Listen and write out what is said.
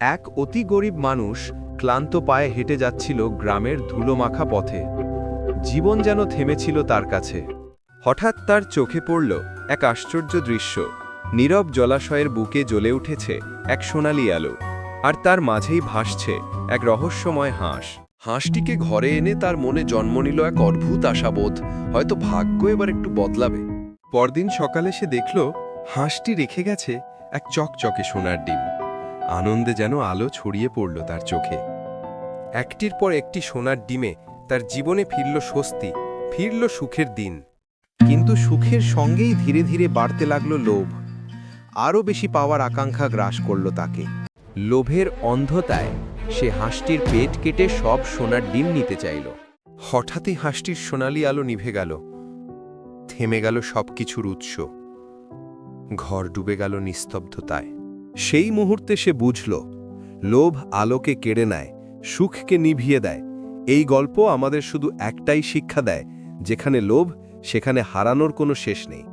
এক অতি গরিব মানুষ ক্লান্ত পায়ে হেঁটে যাচ্ছিল গ্রামের ধুলোমাখা পথে। জীবন যেন থেমেছিল তার কাছে। হঠাৎ তার চোখে পড়ল এক আশ্চর্য দৃশ্য। নীরব জলাশয়ের বুকে জ্বলে উঠেছে এক সোনালি আলো। আর তার মাঝেই ভাসছে এক রহস্যময় হাঁস। হাঁসটিকে ঘরে এনে তার মনে জন্ম নিল এক অদ্ভুত আশাবোধ। হয়তো ভাগ্য এবার একটু বদলাবে। পরদিন সকালে সে দেখল, হাঁসটি রেখে গেছে এক চকচকে সোনার ডিম। আনন্দে যেন আলো ছড়িয়ে পড়ল তার চোখে। একটির পর একটি সোনার ডিমে তার জীবনে ফিরল স্বস্তি, ফিরল সুখের দিন। কিন্তু সুখের সঙ্গেই ধীরে ধীরে বাড়তে লাগল লোভ। আরও বেশি পাওয়ার আকাঙ্ক্ষা গ্রাস করল তাকে। লোভের অন্ধতায় সে হাঁসটির পেট কেটে সব সোনার ডিম নিতে চাইল। হঠাৎই হাঁসটির সোনালি আলো নিভে গেল। থেমে গেল সব কিছুর উৎস। ঘর ডুবে গেল নিস্তব্ধতায়। সেই মুহূর্তে সে বুঝল, লোভ আলোকে কেড়ে নেয়, সুখকে নিভিয়ে দেয়। এই গল্প আমাদের শুধু একটাই শিক্ষা দেয়, যেখানে লোভ, সেখানে হারানোর কোনো শেষ নেই।